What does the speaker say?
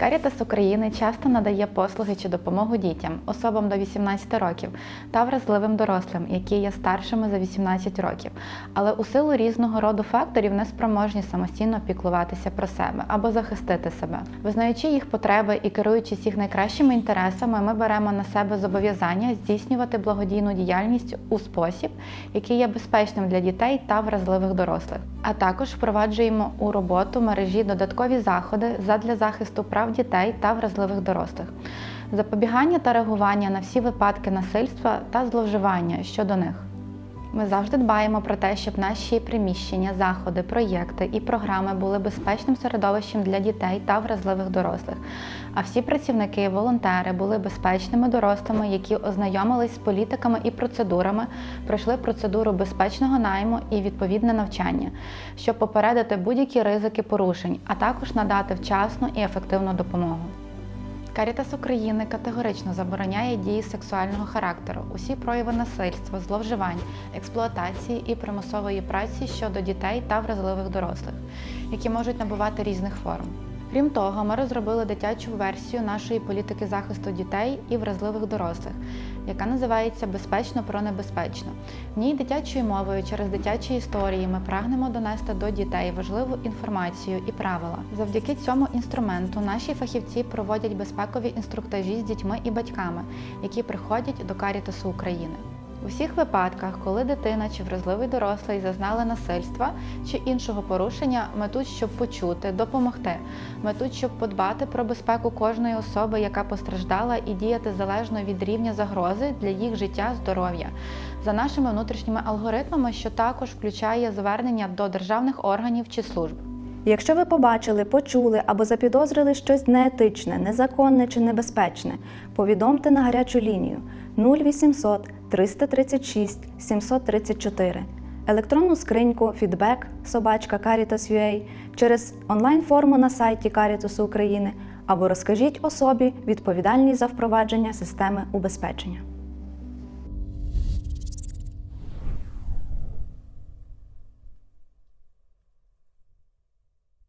Карітас України часто надає послуги чи допомогу дітям, особам до 18 років та вразливим дорослим, які є старшими за 18 років, але у силу різного роду факторів не спроможні самостійно піклуватися про себе або захистити себе. Визнаючи їх потреби і керуючись їх найкращими інтересами, ми беремо на себе зобов'язання здійснювати благодійну діяльність у спосіб, який є безпечним для дітей та вразливих дорослих. А також впроваджуємо у роботу мережі додаткові заходи задля захисту прав дітей та вразливих дорослих, запобігання та реагування на всі випадки насильства та зловживання щодо них. Ми завжди дбаємо про те, щоб наші приміщення, заходи, проєкти і програми були безпечним середовищем для дітей та вразливих дорослих. А всі працівники, волонтери були безпечними дорослими, які ознайомились з політиками і процедурами, пройшли процедуру безпечного найму і відповідне навчання, щоб попередити будь-які ризики порушень, а також надати вчасну і ефективну допомогу. Карітас України категорично забороняє дії сексуального характеру, усі прояви насильства, зловживань, експлуатації і примусової праці щодо дітей та вразливих дорослих, які можуть набувати різних форм. Крім того, ми розробили дитячу версію нашої політики захисту дітей і вразливих дорослих, яка називається Безпечно про небезпечно. В ній дитячою мовою через дитячі історії ми прагнемо донести до дітей важливу інформацію і правила. Завдяки цьому інструменту наші фахівці проводять безпекові інструктажі з дітьми і батьками, які приходять до Карітасу України. У всіх випадках, коли дитина чи вразливий дорослий зазнали насильства чи іншого порушення, ми тут, щоб почути, допомогти. Ми тут, щоб подбати про безпеку кожної особи, яка постраждала, і діяти залежно від рівня загрози для їх життя, здоров'я, за нашими внутрішніми алгоритмами, що також включає звернення до державних органів чи служб. Якщо ви побачили, почули або запідозрили щось неетичне, незаконне чи небезпечне, повідомте на гарячу лінію 0800 336 734, електронну скриньку feedback собачка Caritas.ua через онлайн-форму на сайті Caritas України або розкажіть особі відповідальній за впровадження системи убезпечення.